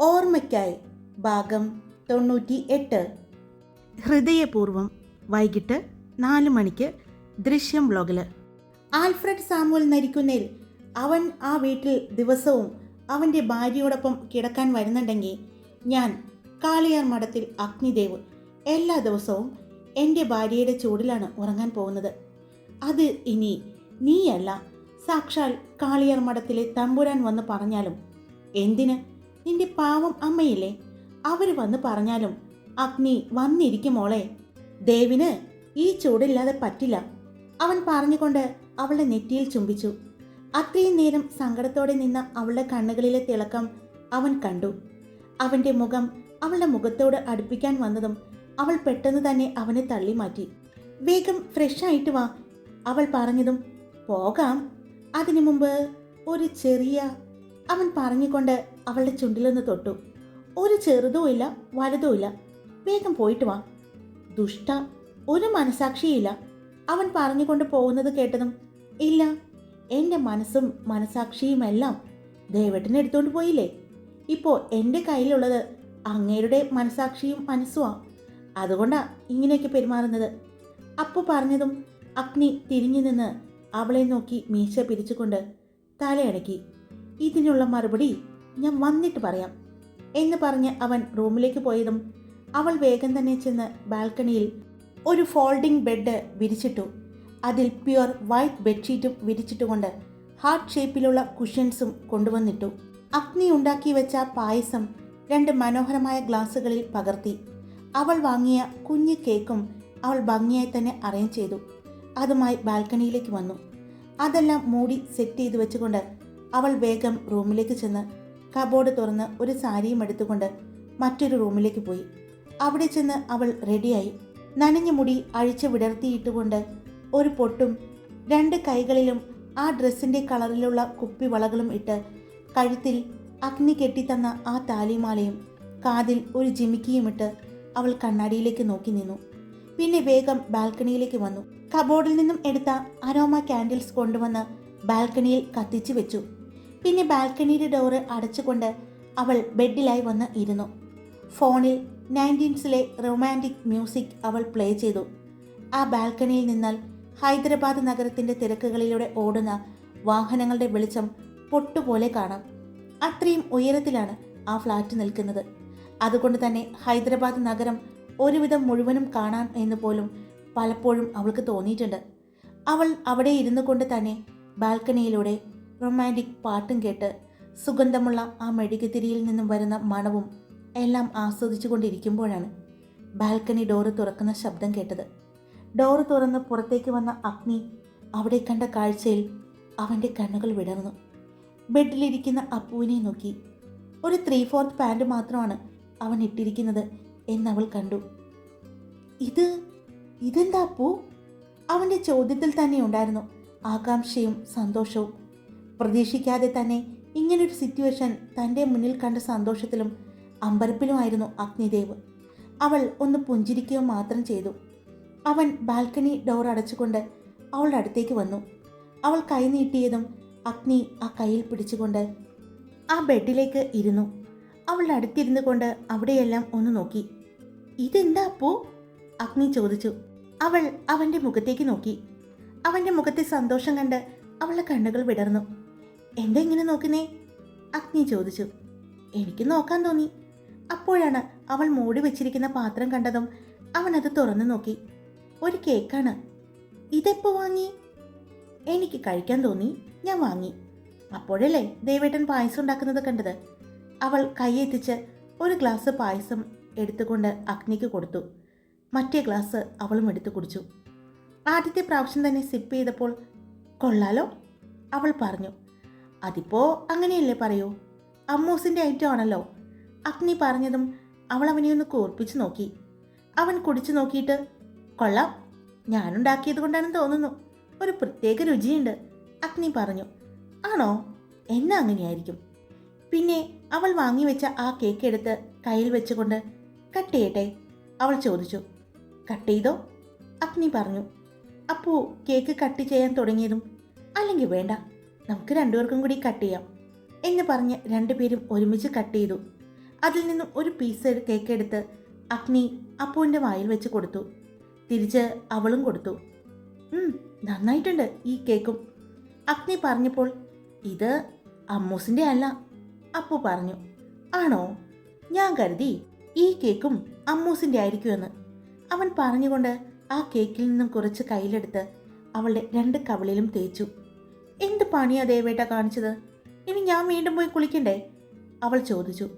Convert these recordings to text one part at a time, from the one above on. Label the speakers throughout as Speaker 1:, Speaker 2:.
Speaker 1: ഓർമ്മയ്ക്കായി. ഭാഗം തൊണ്ണൂറ്റി എട്ട് ഹൃദയപൂർവം വൈകിട്ട് നാല് മണിക്ക് ദൃശ്യം ബ്ലോഗിൽ ആൽഫ്രഡ് സാമുവൽ നരിക്കുന്നേൽ അവൻ ആ വീട്ടിൽ ദിവസവും അവന്റെ ഭാര്യയോടൊപ്പം കിടക്കാൻ വരുന്നുണ്ടെങ്കിൽ ഞാൻ കാളിയാർ മഠത്തിൽ അഗ്നിദേവ് എല്ലാ ദിവസവും എന്റെ ഭാര്യയുടെ ചൂടിലാണ് ഉറങ്ങാൻ പോകുന്നത്. അത് ഇനി നീയല്ല. സാക്ഷാൽ കാളിയാർ മഠത്തിലെ തമ്പുരാൻ വന്ന് പറഞ്ഞാലും എന്തിന്? നിന്റെ പാവം അമ്മയില്ലേ? അവർ വന്ന് പറഞ്ഞാലും അഗ്നി വന്നിരിക്കും മോളെ. ദേവിന് ഈ ചൂടില്ലാതെ പറ്റില്ല. അവൻ പറഞ്ഞുകൊണ്ട് അവളുടെ നെറ്റിയിൽ ചുംബിച്ചു. അത്രയും നേരം സങ്കടത്തോടെ നിന്ന അവളുടെ കണ്ണുകളിലെ തിളക്കം അവൻ കണ്ടു. അവന്റെ മുഖം അവളുടെ മുഖത്തോട് അടുപ്പിക്കാൻ വന്നതും അവൾ പെട്ടെന്ന് തന്നെ അവനെ തള്ളി മാറ്റി. വേഗം ഫ്രഷ് ആയിട്ട് വാ അവൾ പറഞ്ഞതും പോകാം. അതിനു മുമ്പ് ഒരു ചെറിയ അവൻ പറഞ്ഞുകൊണ്ട് അവളുടെ ചുണ്ടിലൊന്ന് തൊട്ടു. ഒരു ചെറുതും ഇല്ല വലുതും ഇല്ല വേഗം പോയിട്ട് വാ. ദുഷ്ട ഒരു മനസാക്ഷിയില്ല. അവൻ പറഞ്ഞുകൊണ്ട് പോകുന്നത് കേട്ടതും ഇല്ല എന്റെ മനസ്സും മനസാക്ഷിയുമെല്ലാം ദേവട്ടിനെ എടുത്തുകൊണ്ട് പോയില്ലേ? ഇപ്പോൾ എന്റെ കയ്യിലുള്ളത് അങ്ങേരുടെ മനസാക്ഷിയും മനസ്സുമാ അതുകൊണ്ടാ ഇങ്ങനെയൊക്കെ പെരുമാറുന്നത്. അപ്പു പറഞ്ഞതും അഗ്നി തിരിഞ്ഞു നിന്ന് അവളെ നോക്കി മീശ പിരിച്ചുകൊണ്ട് തലയടക്കി. ഇതിനുള്ള മറുപടി ഞാൻ വന്നിട്ട് പറയാം എന്ന് പറഞ്ഞ് അവൻ റൂമിലേക്ക് പോയതും അവൾ വേഗം തന്നെ ചെന്ന് ബാൽക്കണിയിൽ ഒരു ഫോൾഡിംഗ് ബെഡ് വിരിച്ചിട്ടു. അതിൽ പ്യുവർ വൈറ്റ് ബെഡ്ഷീറ്റും വിരിച്ചിട്ടുകൊണ്ട് ഹാർട്ട് ഷേപ്പിലുള്ള കുഷ്യൻസും കൊണ്ടുവന്നിട്ടു. അഗ്നി ഉണ്ടാക്കി വെച്ച പായസം രണ്ട് മനോഹരമായ ഗ്ലാസ്സുകളിൽ പകർത്തി. അവൾ വാങ്ങിയ കുഞ്ഞു കേക്കും അവൾ ഭംഗിയായി തന്നെ അറേഞ്ച് ചെയ്തു. അതുമായി ബാൽക്കണിയിലേക്ക് വന്നു. അതെല്ലാം മൂടി സെറ്റ് ചെയ്ത് വെച്ചുകൊണ്ട് അവൾ വേഗം റൂമിലേക്ക് ചെന്ന് കബോർഡ് തുറന്ന് ഒരു സാരിയും എടുത്തുകൊണ്ട് മറ്റൊരു റൂമിലേക്ക് പോയി. അവിടെ ചെന്ന് അവൾ റെഡിയായി നനഞ്ഞ മുടി അഴിച്ചു വിടർത്തിയിട്ടുകൊണ്ട് ഒരു പൊട്ടും രണ്ട് കൈകളിലും ആ ഡ്രസ്സിന്റെ കളറിലുള്ള കുപ്പി വളകളും ഇട്ട് കഴുത്തിൽ അഗ്നി കെട്ടിത്തന്ന ആ താലിമാലയും കാതിൽ ഒരു ജിമിക്കിയും ഇട്ട് അവൾ കണ്ണാടിയിലേക്ക് നോക്കി നിന്നു. പിന്നെ വേഗം ബാൽക്കണിയിലേക്ക് വന്നു. കബോർഡിൽ നിന്നും എടുത്ത അരോമ കാൻഡിൽസ് കൊണ്ടുവന്ന് ബാൽക്കണിയിൽ കത്തിച്ചു വെച്ചു. പിന്നെ ബാൽക്കണിയുടെ ഡോറ് അടച്ചുകൊണ്ട് അവൾ ബെഡിലായി വന്ന് ഇരുന്നു. ഫോണിൽ നയന്റീൻസിലെ റൊമാന്റിക് മ്യൂസിക് അവൾ പ്ലേ ചെയ്തു. ആ ബാൽക്കണിയിൽ നിന്നാൽ ഹൈദരാബാദ് നഗരത്തിന്റെ തിരക്കുകളിലൂടെ ഓടുന്ന വാഹനങ്ങളുടെ വെളിച്ചം പൊട്ടുപോലെ കാണാം. അത്രയും ഉയരത്തിലാണ് ആ ഫ്ലാറ്റ് നിൽക്കുന്നത്. അതുകൊണ്ട് തന്നെ ഹൈദരാബാദ് നഗരം ഒരുവിധം മുഴുവനും കാണാം എന്ന് പോലും പലപ്പോഴും അവൾക്ക് തോന്നിയിട്ടുണ്ട്. അവൾ അവിടെ ഇരുന്നു കൊണ്ട് തന്നെ ബാൽക്കണിയിലൂടെ റൊമാന്റിക് പാട്ടും കേട്ട് സുഗന്ധമുള്ള ആ മെഴുകുതിരിയിൽ നിന്നും വരുന്ന മണവും എല്ലാം ആസ്വദിച്ചു കൊണ്ടിരിക്കുമ്പോഴാണ് ബാൽക്കണി ഡോറ് തുറക്കുന്ന ശബ്ദം കേട്ടത്. ഡോറ് തുറന്ന് പുറത്തേക്ക് വന്ന അഗ്നി അവിടെ കണ്ട കാഴ്ചയിൽ അവന്റെ കണ്ണുകൾ വിടർന്നു. ബെഡിലിരിക്കുന്ന അപ്പുവിനെ നോക്കി. ഒരു ത്രീ ഫോർത്ത് പാന്റ് മാത്രമാണ് അവൻ ഇട്ടിരിക്കുന്നത് എന്നവൾ കണ്ടു. ഇത് ഇതെന്താ അപ്പു? അവന്റെ ചോദ്യത്തിൽ തന്നെ ഉണ്ടായിരുന്നു ആകാംക്ഷയും സന്തോഷവും. പ്രതീക്ഷിക്കാതെ തന്നെ ഇങ്ങനൊരു സിറ്റുവേഷൻ തന്റെ മുന്നിൽ കണ്ട സന്തോഷത്തിലും അമ്പരപ്പിലുമായിരുന്നു അഗ്നിദേവ്. അവൾ ഒന്ന് പുഞ്ചിരിക്കുക മാത്രം ചെയ്തു. അവൻ ബാൽക്കണി ഡോർ അടച്ചുകൊണ്ട് അവളുടെ അടുത്തേക്ക് വന്നു. അവൾ കൈ നീട്ടിയതും അഗ്നി ആ കയ്യിൽ പിടിച്ചുകൊണ്ട് ആ ബെഡിലേക്ക് ഇരുന്നു. അവളുടെ അടുത്തിരുന്നു കൊണ്ട് അവിടെയെല്ലാം ഒന്ന് നോക്കി. ഇതെന്താ അപ്പോ? അഗ്നി ചോദിച്ചു. അവൾ അവന്റെ മുഖത്തേക്ക് നോക്കി. അവന്റെ മുഖത്തെ സന്തോഷം കണ്ട് അവളുടെ കണ്ണുകൾ വിടർന്നു. എന്താ ഇങ്ങനെ നോക്കുന്നേ? അഗ്നി ചോദിച്ചു. എനിക്ക് നോക്കാൻ തോന്നി. അപ്പോഴാണ് അവൾ മൂടി വെച്ചിരിക്കുന്ന പാത്രം കണ്ടതും അവൻ അത് തുറന്നു നോക്കി. ഒരു കേക്കാണ്. ഇതെപ്പോ വാങ്ങി? എനിക്ക് കഴിക്കാൻ തോന്നി. ഞാൻ വാങ്ങി. അപ്പോഴല്ലേ ദേവേട്ടൻ പായസം ഉണ്ടാക്കുന്നത് കണ്ടത്? അവൾ കൈയെത്തിച്ച് ഒരു ഗ്ലാസ് പായസം എടുത്തുകൊണ്ട് അഗ്നിക്ക് കൊടുത്തു. മറ്റേ ഗ്ലാസ് അവളും എടുത്തു കുടിച്ചു. ആദ്യത്തെ പ്രാവശ്യം തന്നെ സിപ്പ് ചെയ്തപ്പോൾ കൊള്ളാലോ? അവൾ പറഞ്ഞു. അതിപ്പോ അങ്ങനെയല്ലേ പറയൂ? അമ്മൂസിന്റെ ഐറ്റം ആണല്ലോ. അഗ്നി പറഞ്ഞതും അവൾ അവനെ ഒന്ന് കൂർപ്പിച്ചു നോക്കി. അവൻ കുടിച്ചു നോക്കിയിട്ട് കൊള്ളാം. ഞാനുണ്ടാക്കിയത് കൊണ്ടാണെന്ന് തോന്നുന്നു. ഒരു പ്രത്യേക രുചിയുണ്ട്. അഗ്നി പറഞ്ഞു ആണോ? എന്നാ അങ്ങനെയായിരിക്കും. പിന്നെ അവൾ വാങ്ങി വെച്ച ആ കേക്ക് എടുത്ത് കയ്യിൽ വെച്ചുകൊണ്ട് കട്ട് ചെയ്യട്ടെ? അവൾ ചോദിച്ചു കട്ട് ചെയ്തോ? അഗ്നി പറഞ്ഞു അപ്പോ കേക്ക് കട്ട് ചെയ്യാൻ തുടങ്ങിയതും അല്ലെങ്കിൽ വേണ്ട. നമുക്ക് രണ്ടുപേർക്കും കൂടി കട്ട് ചെയ്യാം എന്ന് പറഞ്ഞ് രണ്ടുപേരും ഒരുമിച്ച് കട്ട് ചെയ്തു. അതിൽ നിന്നും ഒരു പീസ് കേക്ക് എടുത്ത് അഗ്നി അപ്പുവിന്റെ വായിൽ വെച്ച് കൊടുത്തു. തിരിച്ച് അവളും കൊടുത്തു. "ഉം, നന്നായിട്ടുണ്ട് ഈ കേക്കും അഗ്നി പറഞ്ഞപ്പോൾ ഇത് അമ്മൂസിന്റെ അല്ല അപ്പു പറഞ്ഞു. ആണോ? ഞാൻ കരുതി ഈ കേക്കും അമ്മൂസിന്റെ ആയിരിക്കുമെന്ന് അവൻ പറഞ്ഞുകൊണ്ട് ആ കേക്കിൽ നിന്നും കുറച്ച് കയ്യിലെടുത്ത് അവളുടെ രണ്ട് കവിളിലും തേച്ചു. എന്ത് പണിയാ ദേവേട്ട കാണിച്ചത്? ഇനി ഞാൻ വീണ്ടും പോയി കുളിക്കണ്ടേ? അവൾ ചോദിച്ചു.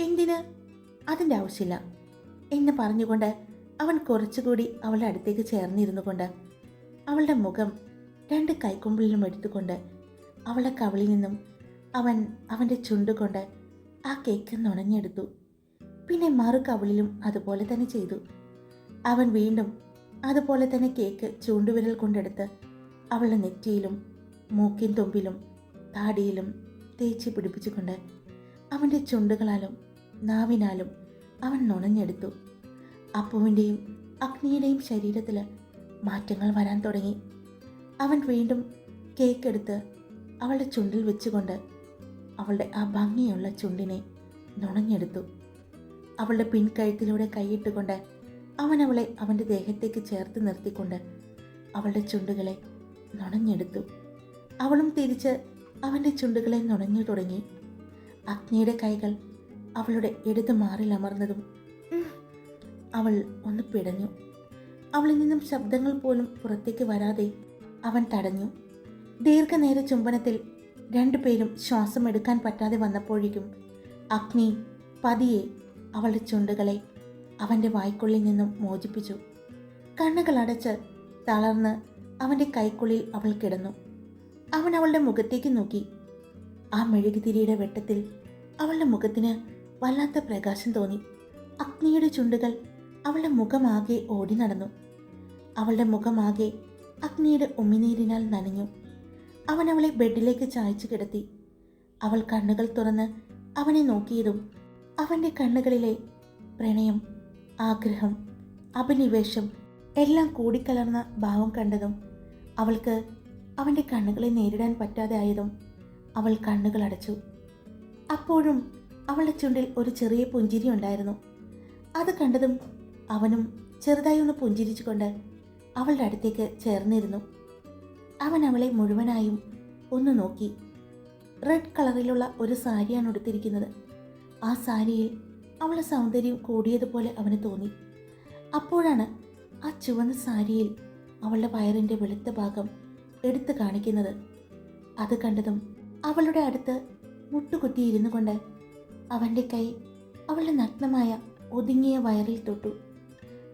Speaker 1: എന്തിന്? അതിന്റെ ആവശ്യമില്ല. എന്ന് പറഞ്ഞുകൊണ്ട് അവൻ കുറച്ചുകൂടി അവളുടെ അടുത്തേക്ക് ചേർന്നിരുന്നു കൊണ്ട് അവളുടെ മുഖം രണ്ട് കൈക്കൊമ്പിളിലും എടുത്തുകൊണ്ട് അവളുടെ കവിളിൽ നിന്നും അവൻ അവന്റെ ചുണ്ടുകൊണ്ട് ആ കേക്ക് നുണഞ്ഞെടുത്തു. പിന്നെ മറു കവളിലും അതുപോലെ തന്നെ ചെയ്തു. അവൻ വീണ്ടും അതുപോലെ തന്നെ കേക്ക് ചൂണ്ടുവിരൽ കൊണ്ടെടുത്ത് അവളുടെ നെറ്റിയിലും മൂക്കിൻ തുമ്പിലും താടിയിലും തേച്ച് പിടിപ്പിച്ചുകൊണ്ട് അവന്റെ ചുണ്ടുകളാലും നാവിനാലും അവൻ നുണഞ്ഞെടുത്തു. അപ്പുവിന്റെയും അഗ്നിയുടെയും ശരീരത്തിൽ മാറ്റങ്ങൾ വരാൻ തുടങ്ങി. അവൻ വീണ്ടും കേക്ക് എടുത്ത് അവളുടെ ചുണ്ടിൽ വെച്ചുകൊണ്ട് അവളുടെ ആ ഭംഗിയുള്ള ചുണ്ടിനെ നുണഞ്ഞെടുത്തു. അവളുടെ പിൻകഴുത്തിലൂടെ കൈയിട്ടുകൊണ്ട് അവൻ അവളെ അവന്റെ ദേഹത്തേക്ക് ചേർത്ത് നിർത്തിക്കൊണ്ട് അവളുടെ ചുണ്ടുകളെ നുണഞ്ഞെടുത്തു. അവളും തിരിച്ച് അവന്റെ ചുണ്ടുകളെ നുണഞ്ഞു തുടങ്ങി. അഗ്നിയുടെ കൈകൾ അവളുടെ ഇടത് മാറിൽ അമർന്നതും അവൾ ഒന്ന് പിടഞ്ഞു. അവളിൽ നിന്നും ശബ്ദങ്ങൾ പോലും പുറത്തേക്ക് വരാതെ അവൻ തടഞ്ഞു. ദീർഘനേര ചുംബനത്തിൽ രണ്ടുപേരും ശ്വാസം എടുക്കാൻ പറ്റാതെ വന്നപ്പോഴേക്കും അഗ്നി പതിയെ അവളുടെ ചുണ്ടുകളെ അവന്റെ വായ്ക്കുള്ളിൽ നിന്നും മോചിപ്പിച്ചു. കണ്ണുകൾ അടച്ച് തളർന്ന് അവന്റെ കൈക്കുള്ളിൽ അവൾ കിടന്നു. അവൻ അവളുടെ മുഖത്തേക്ക് നോക്കി. ആ മെഴുകുതിരിയുടെ വെട്ടത്തിൽ അവളുടെ മുഖത്തിന് വല്ലാത്ത പ്രകാശം തോന്നി. അഗ്നിയുടെ ചുണ്ടുകൾ അവളുടെ മുഖമാകെ ഓടി നടന്നു. അവളുടെ മുഖമാകെ അഗ്നിയുടെ ഉമിനീരിനാൽ നനഞ്ഞു. അവൻ അവളെ ബെഡിലേക്ക് ചായച്ചു കിടത്തി. അവൾ കണ്ണുകൾ തുറന്ന് അവനെ നോക്കിയതും അവന്റെ കണ്ണുകളിലെ പ്രണയം ആഗ്രഹം അഭിനിവേശം എല്ലാം കൂടിക്കലർന്ന ഭാവം കണ്ടതും അവൾക്ക് അവന്റെ കണ്ണുകളെ നേരിടാൻ പറ്റാതെ ആയതും അവൾ കണ്ണുകൾ അടച്ചു. അപ്പോഴും അവളുടെ ചുണ്ടിൽ ഒരു ചെറിയ പുഞ്ചിരി ഉണ്ടായിരുന്നു. അത് കണ്ടതും അവനും ചെറുതായി ഒന്ന് പുഞ്ചിരിച്ചുകൊണ്ട് അവളുടെ അടുത്തേക്ക് ചേർന്നിരുന്നു. അവൻ അവളെ മുഴുവനായും ഒന്ന് നോക്കി. റെഡ് കളറിലുള്ള ഒരു സാരിയാണ് ഉടുത്തിരിക്കുന്നത്. ആ സാരിയിൽ അവളുടെ സൗന്ദര്യം കൂടിയതുപോലെ അവന് തോന്നി. അപ്പോഴാണ് ആ ചുവന്ന സാരിയിൽ അവളുടെ വയറിന്റെ വെളുത്ത ഭാഗം എടുത്തു കാണിക്കുന്നത്. അത് കണ്ടതും അവളുടെ അടുത്ത് മുട്ടുകുത്തിയിരുന്നു കൊണ്ട് അവന്റെ കൈ അവളുടെ നഗ്നമായ ഒതുങ്ങിയ വയറിൽ തൊട്ടു.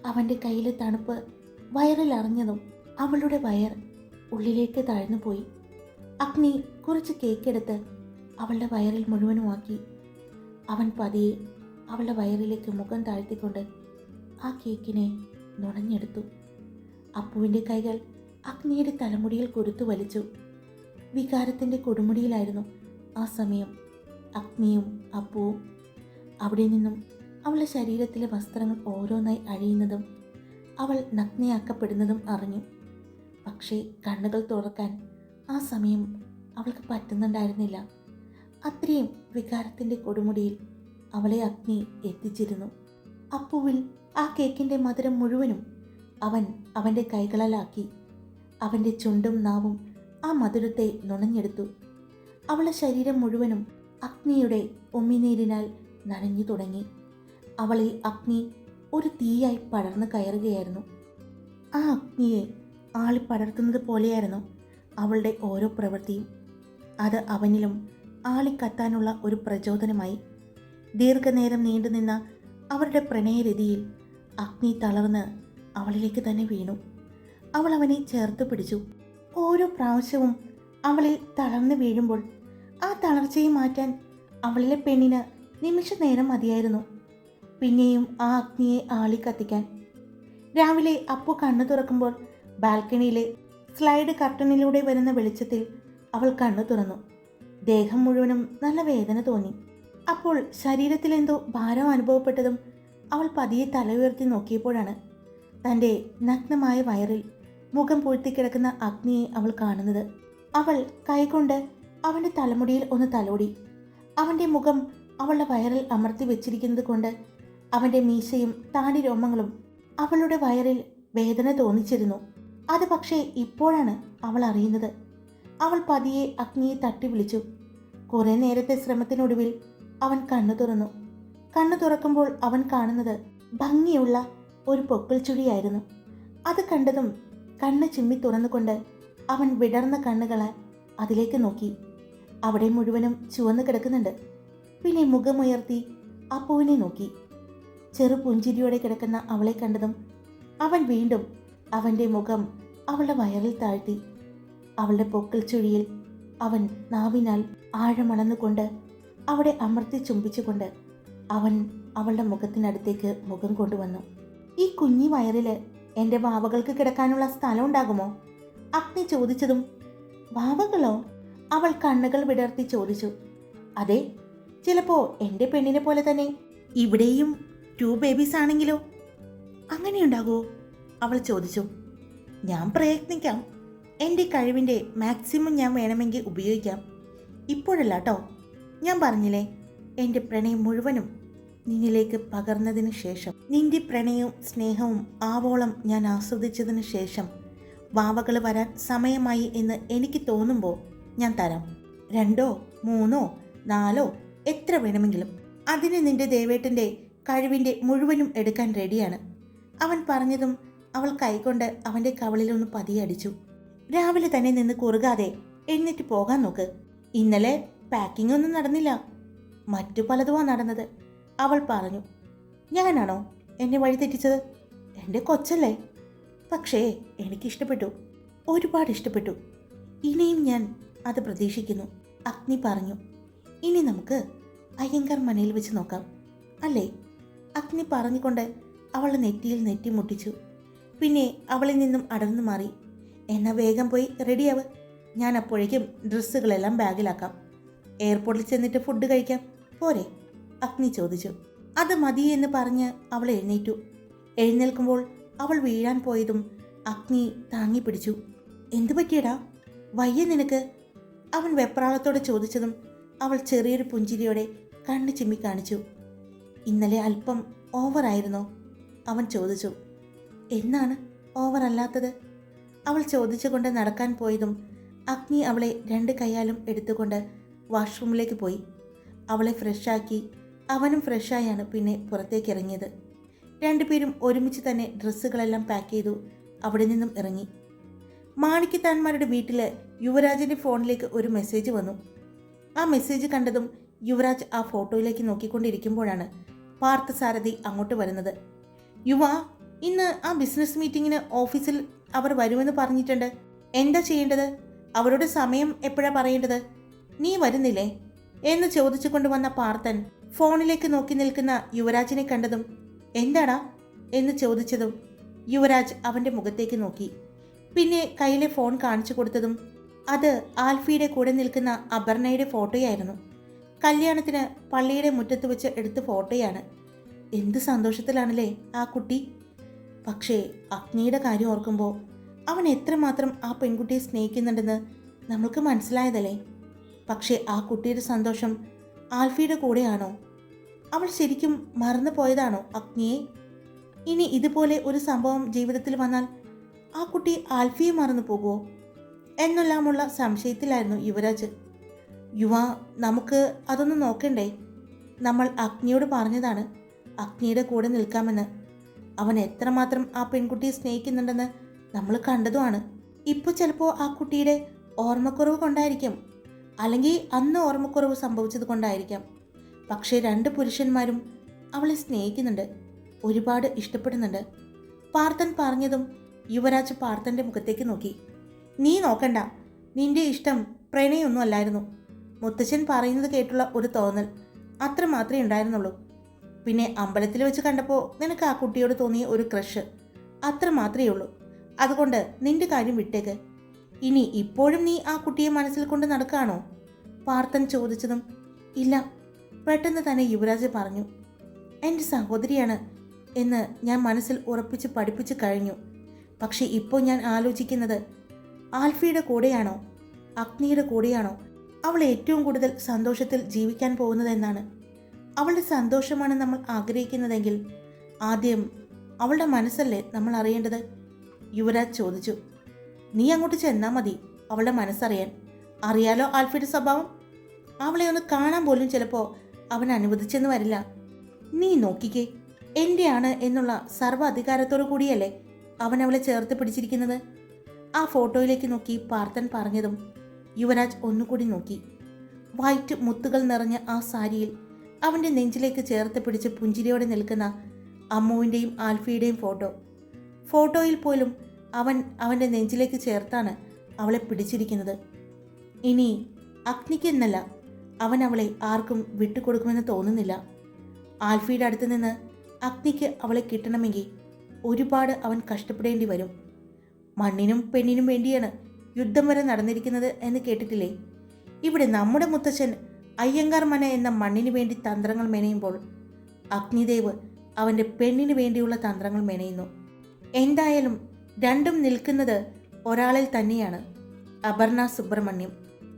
Speaker 1: അവന്റെ കയ്യിലെ തണുപ്പ് വയറിൽ അറിഞ്ഞതും അവളുടെ വയർ ഉള്ളിലേക്ക് താഴ്ന്നു പോയി. അഗ്നി കുറച്ച് കേക്കെടുത്ത് അവളുടെ വയറിൽ മുഴുവനുമാക്കി അവൻ പതിയെ അവളുടെ വയറിലേക്ക് മുഖം താഴ്ത്തിക്കൊണ്ട് ആ കേക്കിനെ നുണഞ്ഞെടുത്തു. അപ്പുവിന്റെ കൈകൾ അഗ്നിയുടെ തലമുടിയിൽ കൊടുത്തു വലിച്ചു. വികാരത്തിന്റെ കൊടുമുടിയിലായിരുന്നു ആ സമയം. അഗ്നിയും അപ്പുവും അവിടെ നിന്നും അവളുടെ ശരീരത്തിലെ വസ്ത്രങ്ങൾ ഓരോന്നായി അഴിയുന്നതും അവൾ നഗ്നയാക്കപ്പെടുന്നതും അറിഞ്ഞു. പക്ഷേ കണ്ണുകൾ തുറക്കാൻ ആ സമയം അവൾക്ക് പറ്റുന്നുണ്ടായിരുന്നില്ല. അത്രയും വികാരത്തിന്റെ കൊടുമുടിയിൽ അവളെ അഗ്നി എത്തിച്ചിരുന്നു. അപ്പുവിൽ ആ കേക്കിന്റെ മധുരം മുഴുവനും അവൻ അവന്റെ കൈകളാലാക്കി. അവന്റെ ചുണ്ടും നാവും ആ മധുരത്തെ നുണഞ്ഞെടുത്തു. അവളുടെ ശരീരം മുഴുവനും അഗ്നിയുടെ ഒമ്മിനീരിനാൽ നനഞ്ഞു തുടങ്ങി. അവളിൽ അഗ്നി ഒരു തീയായി പടർന്നു കയറുകയായിരുന്നു. ആ അഗ്നിയെ ആളി പടർത്തുന്നത് പോലെയായിരുന്നു അവളുടെ ഓരോ പ്രവൃത്തിയും. അത് അവനിലും ആളിക്കത്താനുള്ള ഒരു പ്രചോദനമായി. ദീർഘനേരം നീണ്ടുനിന്ന അവരുടെ പ്രണയരതിയിൽ അഗ്നി തളർന്ന് അവളിലേക്ക് തന്നെ വീണു. അവൾ അവനെ ചേർത്ത് പിടിച്ചു. ഓരോ പ്രാവശ്യവും അവളിൽ തളർന്നു വീഴുമ്പോൾ ആ തളർച്ചയെ മാറ്റാൻ അവളിലെ പെണ്ണിന് നിമിഷ നേരം മതിയായിരുന്നു. പിന്നെയും ആ അഗ്നിയെ ആളി കത്തിക്കാൻ. രാവിലെ അപ്പു കണ്ണു തുറക്കുമ്പോൾ ബാൽക്കണിയിലെ സ്ലൈഡ് കർട്ടനിലൂടെ വരുന്ന വെളിച്ചത്തിൽ അവൾ കണ്ണു തുറന്നു. ദേഹം മുഴുവനും നല്ല വേദന തോന്നി. അപ്പോൾ ശരീരത്തിലെന്തോ ഭാരം അനുഭവപ്പെട്ടതും അവൾ പതിയെ തല ഉയർത്തി നോക്കിയപ്പോഴാണ് തന്റെ നഗ്നമായ വയറിൽ മുഖം പൂഴ്ത്തിക്കിടക്കുന്ന അഗ്നിയെ അവൾ കാണുന്നത്. അവൾ കൈകൊണ്ട് അവന്റെ തലമുടിയിൽ ഒന്ന് തലോടി. അവന്റെ മുഖം അവളുടെ വയറിൽ അമർത്തി വെച്ചിരിക്കുന്നത് കൊണ്ട് അവന്റെ മീശയും താടി രോമങ്ങളും അവളുടെ വയറിൽ വേദന തോന്നിച്ചിരുന്നു. അത് പക്ഷേ ഇപ്പോഴാണ് അവൾ അറിയുന്നത്. അവൾ പതിയെ അഗ്നിയെ തട്ടി വിളിച്ചു. കുറെ നേരത്തെ ശ്രമത്തിനൊടുവിൽ അവൻ കണ്ണു തുറന്നു. കണ്ണു തുറക്കുമ്പോൾ അവൻ കാണുന്നത് ഭംഗിയുള്ള ഒരു പൊക്കിൾ ചുഴിയായിരുന്നു അത് കണ്ടതും കണ്ണ് ചിമ്മി തുറന്നുകൊണ്ട് അവൻ വിടർന്ന കണ്ണുകളാൽ അതിലേക്ക് നോക്കി. അവിടെ മുഴുവനും ചുവന്നു കിടക്കുന്നുണ്ട്. പിന്നെ മുഖമുയർത്തി അപ്പുവിനെ നോക്കി. ചെറു പുഞ്ചിരിയോടെ കിടക്കുന്ന അവളെ കണ്ടതും അവൻ വീണ്ടും അവന്റെ മുഖം അവളുടെ വയറിൽ താഴ്ത്തി. അവളുടെ പൊക്കിൾ ചുഴിയിൽ അവൻ നാവിനാൽ ആഴമളന്നുകൊണ്ട് അവിടെ അമർത്തി ചുംബിച്ചുകൊണ്ട് അവൻ അവളുടെ മുഖത്തിനടുത്തേക്ക് മുഖം കൊണ്ടുവന്നു. ഈ കുഞ്ഞി വയറിൽ എന്റെ വാവകൾക്ക് കിടക്കാനുള്ള സ്ഥലം ഉണ്ടാകുമോ? അഗ്നി ചോദിച്ചതും വാവകളോ? അവൾ കണ്ണുകൾ വിടർത്തി ചോദിച്ചു. അതെ ചിലപ്പോ എന്റെ പെണ്ണിനെ പോലെ തന്നെ ഇവിടെയും ടു ബേബീസ് ആണെങ്കിലോ? അങ്ങനെയുണ്ടാകുമോ അവൾ ചോദിച്ചു. ഞാൻ പ്രയത്നിക്കാം. എന്റെ കഴിവിന്റെ മാക്സിമം ഞാൻ വേണമെങ്കിൽ ഉപയോഗിക്കാം. ഇപ്പോഴല്ല കേട്ടോ ഞാൻ പറഞ്ഞില്ലേ എന്റെ പ്രണയം മുഴുവനും നിന്നിലേക്ക് പകർന്നതിന് ശേഷം നിന്റെ പ്രണയവും സ്നേഹവും ആവോളം ഞാൻ ആസ്വദിച്ചതിന് ശേഷം വാവകൾ വരാൻ സമയമായി എന്ന് എനിക്ക് തോന്നുമ്പോൾ ഞാൻ തരാം. രണ്ടോ മൂന്നോ നാലോ എത്ര വേണമെങ്കിലും. അതിന് നിന്റെ ദേവേട്ടന്റെ കഴിവിന്റെ മുഴുവനും എടുക്കാൻ റെഡിയാണ്. അവൻ പറഞ്ഞതും അവൾ കൈകൊണ്ട് അവന്റെ കവളിലൊന്ന് പതിയടിച്ചു രാവിലെ തന്നെ നിന്ന് കുറുകാതെ എഴുന്നേറ്റ് പോകാൻ നോക്ക്. ഇന്നലെ പാക്കിംഗ് ഒന്നും നടന്നില്ല. മറ്റു പലതുവാ നടന്നത്. അവൾ പറഞ്ഞു ഞാനാണോ എന്നെ വഴി തെറ്റിച്ചത് എന്റെ കൊച്ചല്ലേ. പക്ഷേ എനിക്കിഷ്ടപ്പെട്ടു ഒരുപാട് ഇഷ്ടപ്പെട്ടു. ഇനിയും ഞാൻ അത് പ്രതീക്ഷിക്കുന്നു അഗ്നി പറഞ്ഞു. ഇനി നമുക്ക് അയ്യങ്കർ മനയിൽ വെച്ച് നോക്കാം അല്ലേ? അഗ്നി പറഞ്ഞുകൊണ്ട് അവളെ നെറ്റിയിൽ നെറ്റി മുട്ടിച്ചു പിന്നെ അവളിൽ നിന്നും അടർന്നു മാറി. എന്നാ വേഗം പോയി റെഡിയാവ്. ഞാൻ അപ്പോഴേക്കും ഡ്രസ്സുകളെല്ലാം ബാഗിലാക്കാം. എയർപോർട്ടിൽ ചെന്നിട്ട് ഫുഡ് കഴിക്കാം. പോരെ. അഗ്നി ചോദിച്ചു. അത് മതി എന്ന് പറഞ്ഞ് അവൾ എഴുന്നേറ്റു. എഴുന്നേൽക്കുമ്പോൾ അവൾ വീഴാൻ പോയതും അഗ്നി താങ്ങി പിടിച്ചു. എന്തു പറ്റിയടാ? വയ്യ നിനക്ക്. അവൻ വെപ്രാളത്തോടെ ചോദിച്ചതും അവൾ ചെറിയൊരു പുഞ്ചിരിയോടെ കണ്ണു ചിമ്മി കാണിച്ചു. ഇന്നലെ അല്പം ഓവറായിരുന്നോ? അവൻ ചോദിച്ചു. എന്നാണ്? ഓവർ അല്ലാത്തത് അവൾ ചോദിച്ചുകൊണ്ട് നടക്കാൻ പോയതും അഗ്നി അവളെ രണ്ട് കൈയാലും എടുത്തുകൊണ്ട് വാഷ്റൂമിലേക്ക് പോയി. അവളെ ഫ്രഷാക്കി അവനും ഫ്രഷായാണ് പിന്നെ പുറത്തേക്ക് ഇറങ്ങിയത് രണ്ടുപേരും ഒരുമിച്ച് തന്നെ ഡ്രസ്സുകളെല്ലാം പാക്ക് ചെയ്തു അവിടെ നിന്നും ഇറങ്ങി. മാണിക്കത്താന്മാരുടെ വീട്ടിൽ യുവരാജിന്റെ ഫോണിലേക്ക് ഒരു മെസ്സേജ് വന്നു. ആ മെസ്സേജ് കണ്ടതും യുവരാജ് ആ ഫോട്ടോയിലേക്ക് നോക്കിക്കൊണ്ടിരിക്കുമ്പോഴാണ് പാർത്ഥസാരഥി അങ്ങോട്ട് വരുന്നത്. യുവ ഇന്ന് ആ ബിസിനസ് മീറ്റിങ്ങിന് ഓഫീസിൽ അവർ വരുമെന്ന് പറഞ്ഞിട്ടുണ്ട്. എന്താ ചെയ്യേണ്ടത്? അവരുടെ സമയം എപ്പോഴാണ് പറയേണ്ടത്? നീ വരുന്നില്ലേ? എന്ന് ചോദിച്ചു കൊണ്ടുവന്ന പാർത്ഥൻ ഫോണിലേക്ക് നോക്കി നിൽക്കുന്ന യുവരാജിനെ കണ്ടതും എന്താടാ എന്ന് ചോദിച്ചതും യുവരാജ് അവന്റെ മുഖത്തേക്ക് നോക്കി. പിന്നെ കയ്യിലെ ഫോൺ കാണിച്ചു കൊടുത്തതും അത് ആൽഫിയുടെ കൂടെ നിൽക്കുന്ന അപർണയുടെ ഫോട്ടോയായിരുന്നു. കല്യാണത്തിന് പള്ളിയുടെ മുറ്റത്ത് വെച്ച് എടുത്ത ഫോട്ടോയാണ്. എന്ത് സന്തോഷത്തിലാണല്ലേ ആ കുട്ടി? പക്ഷേ അഗ്നിയുടെ കാര്യം ഓർക്കുമ്പോൾ അവൻ എത്രമാത്രം ആ പെൺകുട്ടിയെ സ്നേഹിക്കുന്നുണ്ടെന്ന് നമ്മൾക്ക് മനസ്സിലായതല്ലേ? പക്ഷേ ആ കുട്ടിയുടെ സന്തോഷം ആൽഫിയുടെ കൂടെയാണോ? അവൾ ശരിക്കും മറന്നു പോയതാണോ അഗ്നിയെ? ഇനി ഇതുപോലെ ഒരു സംഭവം ജീവിതത്തിൽ വന്നാൽ ആ കുട്ടി ആൽഫിയെ മറന്നു പോകുമോ? എന്നെല്ലാമുള്ള സംശയത്തിലായിരുന്നു യുവരാജ്. യുവ നമുക്ക് അതൊന്ന് നോക്കണ്ടേ? നമ്മൾ അഗ്നിയോട് പറഞ്ഞതാണ് അഗ്നിയുടെ കൂടെ നിൽക്കാമെന്ന്. അവൻ എത്രമാത്രം ആ പെൺകുട്ടിയെ സ്നേഹിക്കുന്നുണ്ടെന്ന് നമ്മൾ കണ്ടതുമാണ്. ഇപ്പോൾ ചിലപ്പോൾ ആ കുട്ടിയുടെ ഓർമ്മക്കുറവ് കൊണ്ടായിരിക്കും. അല്ലെങ്കിൽ അന്ന് ഓർമ്മക്കുറവ് സംഭവിച്ചത് കൊണ്ടായിരിക്കാം. പക്ഷേ രണ്ട് പുരുഷന്മാരും അവളെ സ്നേഹിക്കുന്നുണ്ട്. ഒരുപാട് ഇഷ്ടപ്പെടുന്നുണ്ട്. പാർത്ഥൻ പറഞ്ഞതും യുവരാജ് പാർത്ഥന്റെ മുഖത്തേക്ക് നോക്കി. നീ നോക്കണ്ട. നിന്റെ ഇഷ്ടം പ്രണയൊന്നും അല്ലായിരുന്നു. മുത്തച്ഛൻ പറയുന്നത് കേട്ടുള്ള ഒരു തോന്നൽ അത്ര മാത്രമേ ഉണ്ടായിരുന്നുള്ളൂ. പിന്നെ അമ്പലത്തിൽ വെച്ച് കണ്ടപ്പോൾ നിനക്ക് ആ കുട്ടിയോട് തോന്നിയ ഒരു ക്രഷ് അത്ര മാത്രമേ ഉള്ളൂ. അതുകൊണ്ട് നിന്റെ കാര്യം വിട്ടേക്ക്. ഇനി ഇപ്പോഴും നീ ആ കുട്ടിയെ മനസ്സിൽ കൊണ്ട് നടക്കാണോ? പാർത്ഥൻ ചോദിച്ചതും ഇല്ല. പെട്ടെന്ന് തന്നെ യുവരാജ് പറഞ്ഞു എന്റെ സഹോദരിയാണ് എന്ന് ഞാൻ മനസ്സിൽ ഉറപ്പിച്ച് പഠിപ്പിച്ച് കഴിഞ്ഞു. പക്ഷേ ഇപ്പോൾ ഞാൻ ആലോചിക്കുന്നത് ആൽഫിയുടെ കൂടെയാണോ? അഗ്നിയുടെ കൂടെയാണോ? അവൾ ഏറ്റവും കൂടുതൽ സന്തോഷത്തിൽ ജീവിക്കാൻ പോകുന്നതെന്നാണ് അവളുടെ സന്തോഷമാണ് നമ്മൾ ആഗ്രഹിക്കുന്നതെങ്കിൽ ആദ്യം അവളുടെ മനസ്സല്ലേ നമ്മൾ അറിയേണ്ടത്? യുവരാജ് ചോദിച്ചു നീ അങ്ങോട്ട് ചെന്നാൽ മതി അവളുടെ മനസ്സറിയാൻ. അറിയാലോ ആൽഫിയുടെ സ്വഭാവം? അവളെ ഒന്ന് കാണാൻ പോലും ചിലപ്പോൾ അവൻ അനുവദിച്ചെന്ന് വരില്ല. നീ നോക്കിക്കേ എന്റെയാണ് എന്നുള്ള സർവ അധികാരത്തോടു കൂടിയല്ലേ അവൻ അവളെ ചേർത്ത് പിടിച്ചിരിക്കുന്നത്? ആ ഫോട്ടോയിലേക്ക് നോക്കി പാർത്ഥൻ പറഞ്ഞതും യുവരാജ് ഒന്നുകൂടി നോക്കി. വൈറ്റ് മുത്തുകൾ നിറഞ്ഞ ആ സാരിയിൽ അവന്റെ നെഞ്ചിലേക്ക് ചേർത്ത് പിടിച്ച് പുഞ്ചിരിയോടെ നിൽക്കുന്ന അമ്മുവിന്റെയും ആൽഫിയുടെയും ഫോട്ടോ. ഫോട്ടോയിൽ പോലും അവൻ അവന്റെ നെഞ്ചിലേക്ക് ചേർത്താണ് അവളെ പിടിച്ചിരിക്കുന്നത്. ഇനി അഗ്നിക്ക് എന്നല്ല അവൻ അവളെ ആർക്കും വിട്ടുകൊടുക്കുമെന്ന് തോന്നുന്നില്ല. ആൽഫിയുടെ അടുത്ത് നിന്ന് അഗ്നിക്ക് അവളെ കിട്ടണമെങ്കിൽ ഒരുപാട് അവൻ കഷ്ടപ്പെടേണ്ടി വരും. മണ്ണിനും പെണ്ണിനും വേണ്ടിയാണ് യുദ്ധം വരെ നടന്നിരിക്കുന്നത് എന്ന് കേട്ടിട്ടില്ലേ? ഇവിടെ നമ്മുടെ മുത്തച്ഛൻ അയ്യങ്കാർ മന എന്ന മണ്ണിനു വേണ്ടി തന്ത്രങ്ങൾ മെനയുമ്പോൾ അഗ്നിദേവ് അവന്റെ പെണ്ണിന് വേണ്ടിയുള്ള തന്ത്രങ്ങൾ മെനയുന്നു. എന്തായാലും രണ്ടും നിൽക്കുന്നത് ഒരാളിൽ തന്നെയാണ്. അപർണ സുബ്രഹ്മണ്യം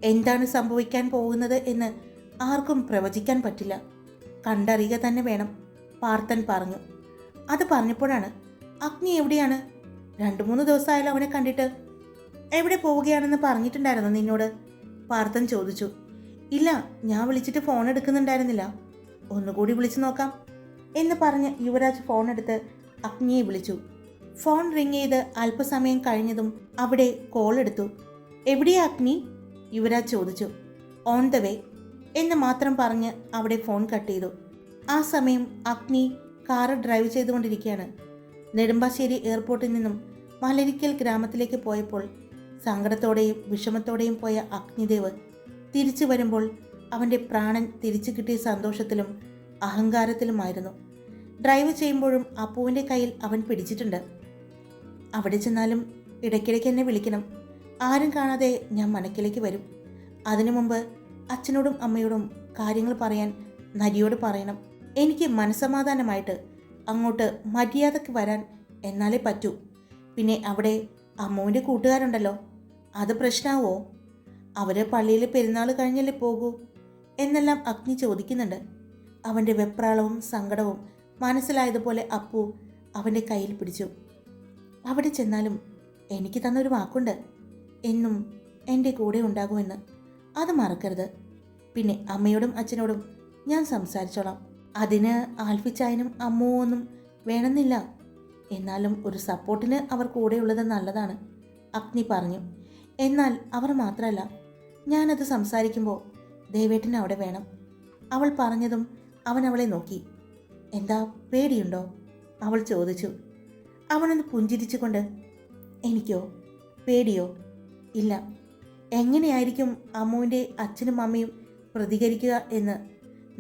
Speaker 1: എന്താണ് സംഭവിക്കാൻ പോകുന്നത് എന്ന് ആർക്കും പ്രവചിക്കാൻ പറ്റില്ല. കണ്ടറിയുക തന്നെ വേണം പാർത്ഥൻ പറഞ്ഞു. അത് പറഞ്ഞപ്പോഴാണ് അഗ്നി എവിടെയാണ്? രണ്ടു മൂന്ന് ദിവസമായാലും അവനെ കണ്ടിട്ട്. എവിടെ പോവുകയാണെന്ന് പറഞ്ഞിട്ടുണ്ടായിരുന്നു നിന്നോട്? പാർത്ഥൻ ചോദിച്ചു. ഇല്ല ഞാൻ വിളിച്ചിട്ട് ഫോൺ എടുക്കുന്നുണ്ടായിരുന്നില്ല. ഒന്നുകൂടി വിളിച്ചു നോക്കാം എന്ന് പറഞ്ഞ് യുവരാജ് ഫോൺ എടുത്ത് അഗ്നിയെ വിളിച്ചു. ഫോൺ റിങ് ചെയ്ത് അല്പസമയം കഴിഞ്ഞതും അവിടെ കോൾ എടുത്തു. എവിടെയാ അഗ്നി യുവരാജ് ചോദിച്ചു. ഓൺ ദ വേ എന്ന് മാത്രം പറഞ്ഞ് അവിടെ ഫോൺ കട്ട് ചെയ്തു. ആ സമയം അഗ്നി കാറ് ഡ്രൈവ് ചെയ്തുകൊണ്ടിരിക്കുകയാണ്. നെടുമ്പാശ്ശേരി എയർപോർട്ടിൽ നിന്നും മലരിക്കൽ ഗ്രാമത്തിലേക്ക് പോയപ്പോൾ സങ്കടത്തോടെയും വിഷമത്തോടെയും പോയ അഗ്നിദേവ് തിരിച്ചു വരുമ്പോൾ അവന്റെ പ്രാണൻ തിരിച്ചു കിട്ടിയ സന്തോഷത്തിലും അഹങ്കാരത്തിലുമായിരുന്നു. ഡ്രൈവ് ചെയ്യുമ്പോഴും അപ്പുവിന്റെ കയ്യിൽ അവൻ പിടിച്ചിട്ടുണ്ട്. അവിടെ ചെന്നാലും ഇടയ്ക്കിടയ്ക്ക് എന്നെ വിളിക്കണം. ആരും കാണാതെ ഞാൻ മനക്കിലേക്ക് വരും. അതിനു മുമ്പ് അച്ഛനോടും അമ്മയോടും കാര്യങ്ങൾ പറയാൻ നരിയോട് പറയണം. എനിക്ക് മനസമാധാനമായിട്ട് അങ്ങോട്ട് മര്യാദയ്ക്ക് വരാൻ എന്നാലേ പറ്റൂ. പിന്നെ അവിടെ അമ്മുവിന്റെ കൂട്ടുകാരുണ്ടല്ലോ. അത് പ്രശ്നമാവോ അവർ പള്ളിയിൽ പെരുന്നാൾ കഴിഞ്ഞല്ലേ പോകൂ? എന്നെല്ലാം അഗ്നി ചോദിക്കുന്നുണ്ട്. അവന്റെ വെപ്രാളവും സങ്കടവും മനസ്സിലായതുപോലെ അപ്പു അവന്റെ കയ്യിൽ പിടിച്ചു. അവിടെ ചെന്നാലും എനിക്ക് തന്നൊരു വാക്കുണ്ട്. എന്നും എന്റെ കൂടെ ഉണ്ടാകുമെന്ന്. അത് മറക്കരുത്. പിന്നെ അമ്മയോടും അച്ഛനോടും ഞാൻ സംസാരിച്ചോളാം. അതിന് ആൽഫിച്ചായനും അമ്മോ ഒന്നും വേണമെന്നില്ല. എന്നാലും ഒരു സപ്പോർട്ടിന് അവർ കൂടെയുള്ളത് നല്ലതാണ്. അഗ്നി പറഞ്ഞു. എന്നാൽ അവർ മാത്രമല്ല ഞാനത് സംസാരിക്കുമ്പോൾ ദേവേട്ടൻ അവിടെ വേണം. അവൾ പറഞ്ഞതും അവൻ അവളെ നോക്കി. എന്താ പേടിയുണ്ടോ? അവൾ ചോദിച്ചു. അവനൊന്ന് പുഞ്ചിരിച്ചുകൊണ്ട് എനിക്കോ? പേടിയോ? ഇല്ല. എങ്ങനെയായിരിക്കും അമ്മുവിന്റെ അച്ഛനും അമ്മയും പ്രതികരിക്കുക എന്ന്?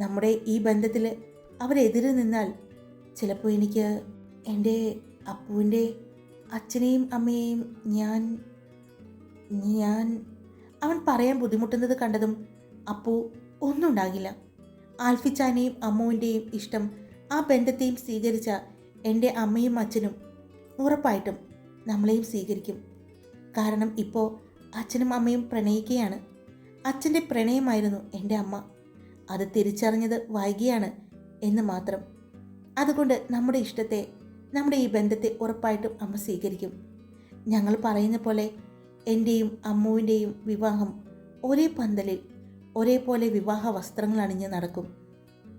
Speaker 1: നമ്മുടെ ഈ ബന്ധത്തിൽ അവരെതിരെ നിന്നാൽ ചിലപ്പോൾ എനിക്ക് എന്റെ അപ്പുവിന്റെ അച്ഛനെയും അമ്മയെയും ഞാൻ ഞാൻ അവൻ പറയാൻ ബുദ്ധിമുട്ടുന്നത് കണ്ടതും അപ്പു ഒന്നുണ്ടാകില്ല. ആൽഫിച്ചാനെയും അമ്മുവിന്റെയും ഇഷ്ടം ആ ബന്ധത്തെയും സ്വീകരിച്ച എന്റെ അമ്മയും അച്ഛനും ഉറപ്പായിട്ടും നമ്മളെയും സ്വീകരിക്കും. കാരണം ഇപ്പോൾ അച്ഛനും അമ്മയും പ്രണയിക്കുകയാണ്. അച്ഛന്റെ പ്രണയമായിരുന്നു എന്റെ അമ്മ. അത് തിരിച്ചറിഞ്ഞത് വൈകിയാണ് എന്ന് മാത്രം. അതുകൊണ്ട് നമ്മുടെ ഇഷ്ടത്തെ നമ്മുടെ ഈ ബന്ധത്തെ ഉറപ്പായിട്ടും അമ്മ സ്വീകരിക്കും. ഞങ്ങൾ പറയുന്ന പോലെ എന്റെയും അമ്മുവിന്റെയും വിവാഹം ഒരേ പന്തലിൽ ഒരേപോലെ വിവാഹ വസ്ത്രങ്ങൾ അണിഞ്ഞ് നടക്കും.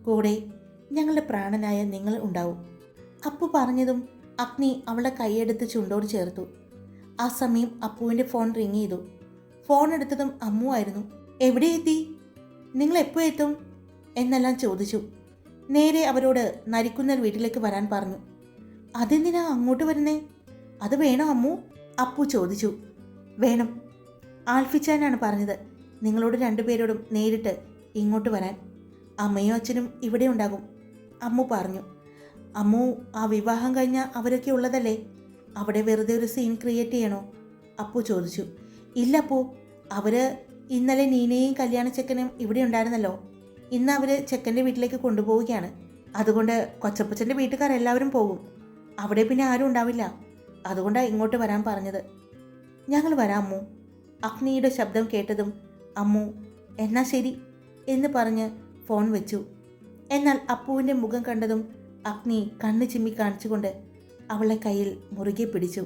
Speaker 1: കൂടെ ഞങ്ങളുടെ പ്രാണനായ നിങ്ങൾ ഉണ്ടാവും. അപ്പു പറഞ്ഞതും അഗ്നി അവളുടെ കൈയെടുത്ത് ചുണ്ടോട് ചേർത്തു. ആ സമയം അപ്പുവിന്റെ ഫോൺ റിങ് ചെയ്തു. ഫോൺ എടുത്തതും അമ്മു ആയിരുന്നു. എവിടെ എത്തി? നിങ്ങൾ എപ്പോൾ എത്തും? എന്നെല്ലാം ചോദിച്ചു. നേരെ അവരോട് നരിക്കുന്നൽ വീട്ടിലേക്ക് വരാൻ പറഞ്ഞു. അതെന്തിനാ അങ്ങോട്ട് വരുന്നേ? അത് വേണോ അമ്മു? അപ്പു ചോദിച്ചു. വേണം. ആൽഫിച്ചാനാണ് പറഞ്ഞത്. നിങ്ങളോട് രണ്ടുപേരോടും നേരിട്ട് ഇങ്ങോട്ട് വരാൻ. അമ്മയും അച്ഛനും ഇവിടെ ഉണ്ടാകും. അമ്മു പറഞ്ഞു. അമ്മു ആ വിവാഹം കഴിഞ്ഞ അവരൊക്കെ ഉള്ളതല്ലേ? അവിടെ വെറുതെ ഒരു സീൻ ക്രിയേറ്റ് ചെയ്യണോ? അപ്പു ചോദിച്ചു. ഇല്ല അപ്പു അവർ ഇന്നലെ നീനയും കല്യാണ ചെക്കനും ഇവിടെ ഉണ്ടായിരുന്നല്ലോ. ഇന്ന് അവർ ചെക്കന്റെ വീട്ടിലേക്ക് കൊണ്ടുപോവുകയാണ്. അതുകൊണ്ട് കൊച്ചപ്പച്ചന്റെ വീട്ടുകാർ എല്ലാവരും പോകും. അവിടെ പിന്നെ ആരും ഉണ്ടാവില്ല. അതുകൊണ്ടാണ് ഇങ്ങോട്ട് വരാൻ പറഞ്ഞത്. ഞങ്ങൾ വരാം അമ്മു. അഗ്നിയുടെ ശബ്ദം കേട്ടതും അമ്മു എന്നാ ശരി എന്ന് പറഞ്ഞ് ഫോൺ വെച്ചു. എന്നാൽ അപ്പുവിന്റെ മുഖം കണ്ടതും അഗ്നി കണ്ണ് ചിമ്മി കാണിച്ചുകൊണ്ട് അവളെ കയ്യിൽ മുറുകെ പിടിച്ചു.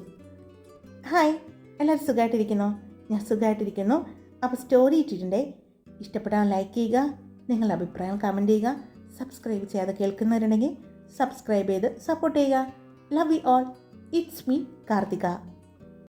Speaker 1: ഹായ് എല്ലാവരും സുഖമായിട്ടിരിക്കുന്നോ ഞാൻ സുഖമായിട്ടിരിക്കുന്നു അപ്പോൾ സ്റ്റോറി ഇട്ടിട്ടുണ്ടേ? ഇഷ്ടപ്പെടാൻ ലൈക്ക് ചെയ്യുക നിങ്ങളുടെ അഭിപ്രായം കമന്റ് ചെയ്യുക സബ്സ്ക്രൈബ് ചെയ്യാതെ കേൾക്കുന്നവരുണ്ടെങ്കിൽ സബ്സ്ക്രൈബ് ചെയ്ത് സപ്പോർട്ട് ചെയ്യുക. Love you all it's me Karthika.